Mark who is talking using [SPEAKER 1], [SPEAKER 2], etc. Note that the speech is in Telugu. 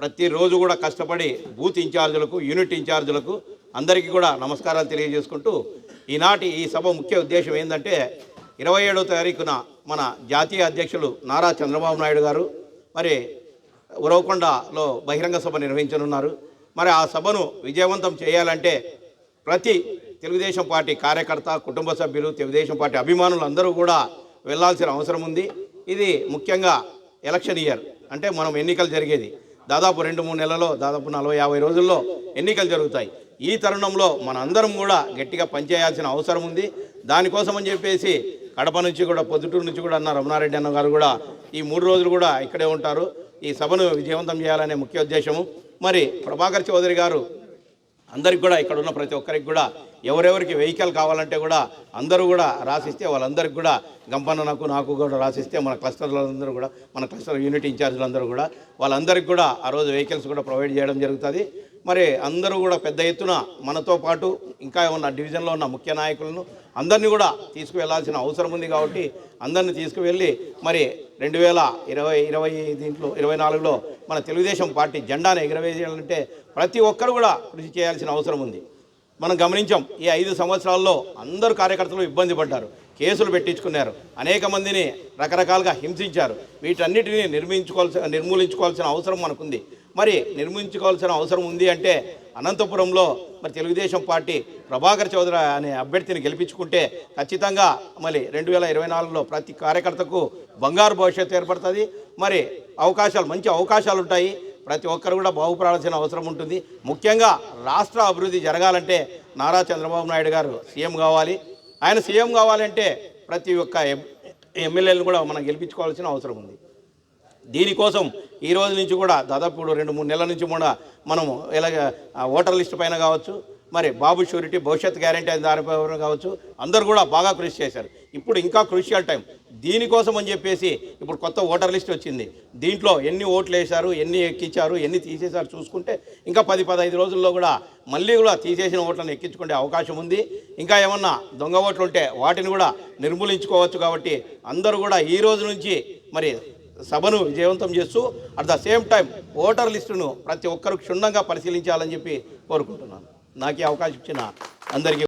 [SPEAKER 1] ప్రతిరోజు కూడా కష్టపడి బూత్ ఇన్ఛార్జులకు యూనిట్ ఇన్ఛార్జులకు అందరికీ కూడా నమస్కారాలు తెలియజేసుకుంటూ ఈనాటి ఈ సభ ముఖ్య ఉద్దేశం ఏంటంటే ఇరవై ఏడవ తారీఖున మన జాతీయ అధ్యక్షులు నారా చంద్రబాబు నాయుడు గారు మరి ఉరవకొండలో బహిరంగ సభ నిర్వహించనున్నారు. మరి ఆ సభను విజయవంతం చేయాలంటే ప్రతి తెలుగుదేశం పార్టీ కార్యకర్త కుటుంబ సభ్యులు తెలుగుదేశం పార్టీ అభిమానులు అందరూ కూడా వెళ్ళాల్సిన అవసరం ఉంది. ఇది ముఖ్యంగా ఎలక్షన్ ఇయర్ అంటే మనం ఎన్నికలు జరిగేది. దాదాపు రెండు మూడు నెలల్లో దాదాపు నలభై యాభై రోజుల్లో ఎన్నికలు జరుగుతాయి. ఈ తరుణంలో మన అందరం కూడా గట్టిగా పనిచేయాల్సిన అవసరం ఉంది. దానికోసం అని చెప్పేసి కడప నుంచి కూడా పొద్దుటూరు నుంచి కూడా అన్న రమణారెడ్డి అన్న గారు కూడా ఈ మూడు రోజులు కూడా ఇక్కడే ఉంటారు. ఈ సభను విజయవంతం చేయాలనే ముఖ్య ఉద్దేశము. మరి ప్రభాకర్ చౌదరి గారు అందరికి కూడా ఇక్కడ ఉన్న ప్రతి ఒక్కరికి కూడా ఎవరెవరికి వెహికల్ కావాలంటే కూడా అందరూ కూడా రాసిస్తే వాళ్ళందరికీ కూడా గంపన్న నాకు నాకు కూడా రాసిస్తే మన క్లస్టర్లందరూ కూడా మన క్లస్టర్ యూనిట్ ఇన్ఛార్జీలందరూ కూడా వాళ్ళందరికీ కూడా ఆ రోజు వెహికల్స్ కూడా ప్రొవైడ్ చేయడం జరుగుతుంది. మరి అందరూ కూడా పెద్ద ఎత్తున మనతో పాటు ఇంకా ఉన్న డివిజన్లో ఉన్న ముఖ్య నాయకులను అందరినీ కూడా తీసుకువెళ్ళాల్సిన అవసరం ఉంది కాబట్టి అందరిని తీసుకువెళ్ళి మరి రెండు వేల ఇరవై ఇరవై దీంట్లో ఇరవై నాలుగులో మన తెలుగుదేశం పార్టీ జెండాను ఎగురవేయాలంటే ప్రతి ఒక్కరు కూడా కృషి చేయాల్సిన అవసరం ఉంది. మనం గమనించాం ఈ ఐదు సంవత్సరాల్లో అందరు కార్యకర్తలు ఇబ్బంది పడ్డారు కేసులు పెట్టించుకున్నారు అనేక మందిని రకరకాలుగా హింసించారు. వీటన్నిటిని నిర్మించుకోవాల్సిన నిర్మూలించుకోవాల్సిన అవసరం మనకుంది. మరి నిర్మించుకోవాల్సిన అవసరం ఉంది అంటే అనంతపురంలో మరి తెలుగుదేశం పార్టీ ప్రభాకర్ చౌదరి అనే అభ్యర్థిని గెలిపించుకుంటే ఖచ్చితంగా మళ్ళీ రెండు వేల ఇరవై నాలుగులో ప్రతి కార్యకర్తకు బంగారు భవిష్యత్తు ఏర్పడుతుంది. మరి అవకాశాలు మంచి అవకాశాలు ఉంటాయి. ప్రతి ఒక్కరు కూడా బాగుపడాల్సిన అవసరం ఉంటుంది. ముఖ్యంగా రాష్ట్ర అభివృద్ధి జరగాలంటే నారా చంద్రబాబు నాయుడు గారు సీఎం కావాలి. ఆయన సీఎం కావాలంటే ప్రతి ఒక్క ఎం- ఎమ్మెల్యేలను కూడా మనం గెలిపించుకోవాల్సిన అవసరం ఉంది. దీనికోసం ఈ రోజు నుంచి కూడా దాదాపు రెండు మూడు నెలల నుంచి కూడా మనము ఇలాగ ఓటర్ లిస్ట్ పైన కావచ్చు మరి బాబు షూరిటీ భవిష్యత్ గ్యారంటీ అని దాని కావచ్చు అందరూ కూడా బాగా కృషి చేశారు. ఇప్పుడు ఇంకా క్రూషియల్ టైం. దీనికోసం అని చెప్పేసి ఇప్పుడు కొత్త ఓటర్ లిస్ట్ వచ్చింది. దీంట్లో ఎన్ని ఓట్లు వేశారు ఎన్ని ఎక్కించారు ఎన్ని తీసేశారు చూసుకుంటే ఇంకా పది పదహైదు రోజుల్లో కూడా మళ్ళీ కూడా తీసేసిన ఓట్లను ఎక్కించుకునే అవకాశం ఉంది. ఇంకా ఏమన్నా దొంగ ఓట్లు ఉంటే వాటిని కూడా నిర్మూలించుకోవచ్చు కాబట్టి అందరూ కూడా ఈ రోజు నుంచి మరి సభను విజయవంతం చేస్తూ at the same time voter లిస్టును ప్రతి ఒక్కరు క్షుణ్ణంగా పరిశీలించాలని చెప్పి కోరుకుంటున్నాను. నాకు ఈ అవకాశం ఇచ్చిన అందరికీ